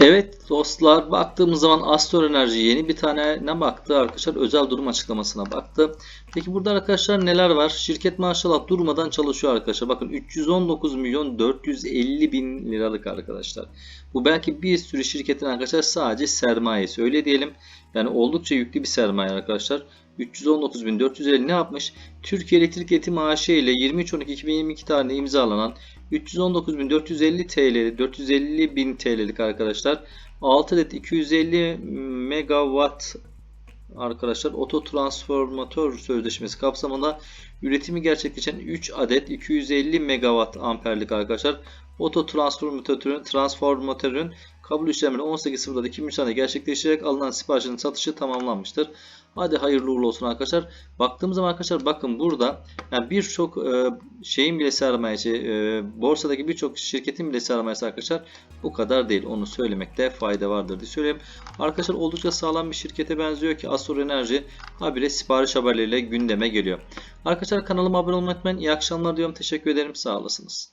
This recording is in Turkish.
Evet dostlar baktığımız zaman Astor Enerji yeni bir tane ne baktı arkadaşlar özel durum açıklamasına baktı. Peki burada arkadaşlar neler var? Şirket maşallah durmadan çalışıyor arkadaşlar. Bakın 319 milyon 450 bin liralık arkadaşlar. Bu belki bir sürü şirketin arkadaşlar sadece sermayesi öyle diyelim. Yani oldukça yüklü bir sermaye arkadaşlar. 319.450 ne yapmış? Türkiye Elektrik Eğitim AŞ ile 23.12.2022 tarihinde imzalanan 319.450 TL, 450 bin TL'lik arkadaşlar 6 adet 250 megawatt arkadaşlar oto transformatör sözleşmesi kapsamında üretimi gerçekleşen 3 adet 250 megawatt amperlik arkadaşlar oto transformatörün transformatörün kabul işlemleri 18.04'da 2003 tarihinde gerçekleştirerek alınan siparişin satışı tamamlanmıştır. Hadi hayırlı uğurlu olsun arkadaşlar. Baktığımız zaman arkadaşlar bakın burada yani birçok e, şeyin bile sermayesi, e, borsadaki birçok şirketin bile sermayesi arkadaşlar bu kadar değil. Onu söylemekte fayda vardır diye söyleyeyim. Arkadaşlar oldukça sağlam bir şirkete benziyor ki Astor Enerji habire sipariş haberleriyle gündeme geliyor. Arkadaşlar kanalıma abone olmayı unutmayın. İyi akşamlar diyorum. Teşekkür ederim. Sağ olasınız.